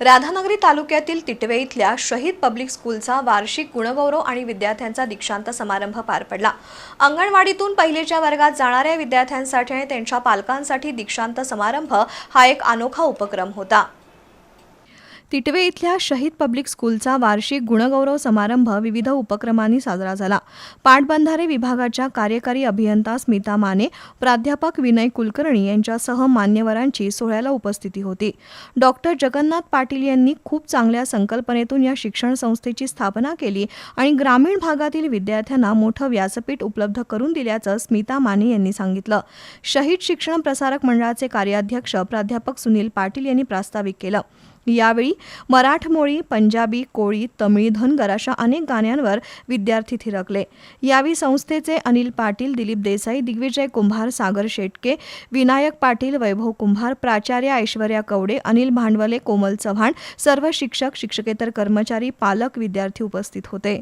राधानगरी तालुक्यातील तिटवे इथल्या शहीद पब्लिक स्कूलचा वार्षिक गुणगौरव आणि विद्यार्थ्यांचा दीक्षांत समारंभ पार पडला. अंगणवाडीतून पहिलीच्या वर्गात जाणाऱ्या विद्यार्थ्यांसाठी आणि त्यांच्या पालकांसाठी दीक्षांत समारंभ हा एक अनोखा उपक्रम होता. तिटवे इथल्या शहीद पब्लिक स्कूलचा वार्षिक गुणगौरव समारंभ विविध उपक्रमांनी साजरा झाला. पाटबंधारे विभागाच्या कार्यकारी अभियंता स्मिता माने प्राध्यापक विनय कुलकर्णी यांच्यासह मान्यवरांची सोहळ्याला उपस्थिती होती. डॉक्टर जगन्नाथ पाटील यांनी खूप चांगल्या संकल्पनेतून या शिक्षण संस्थेची स्थापना केली आणि ग्रामीण भागातील विद्यार्थ्यांना मोठं व्यासपीठ उपलब्ध करून दिल्याचं स्मिता माने यांनी सांगितलं. शहीद शिक्षण प्रसारक मंडळाचे कार्याध्यक्ष प्राध्यापक सुनील पाटील यांनी प्रास्ताविक केलं. यावेळी मराठमोळी पंजाबी कोळी तमिळ धनगर अशा अनेक गाण्यांवर विद्यार्थी थिरकले. यावेळी संस्थेचे अनिल पाटील दिलीप देसाई दिग्विजय कुंभार सागर शेटके विनायक पाटील वैभव कुंभार प्राचार्य ऐश्वर्या कवडे अनिल भांडवले कोमल चव्हाण सर्व शिक्षक शिक्षकेतर कर्मचारी पालक विद्यार्थी उपस्थित होते.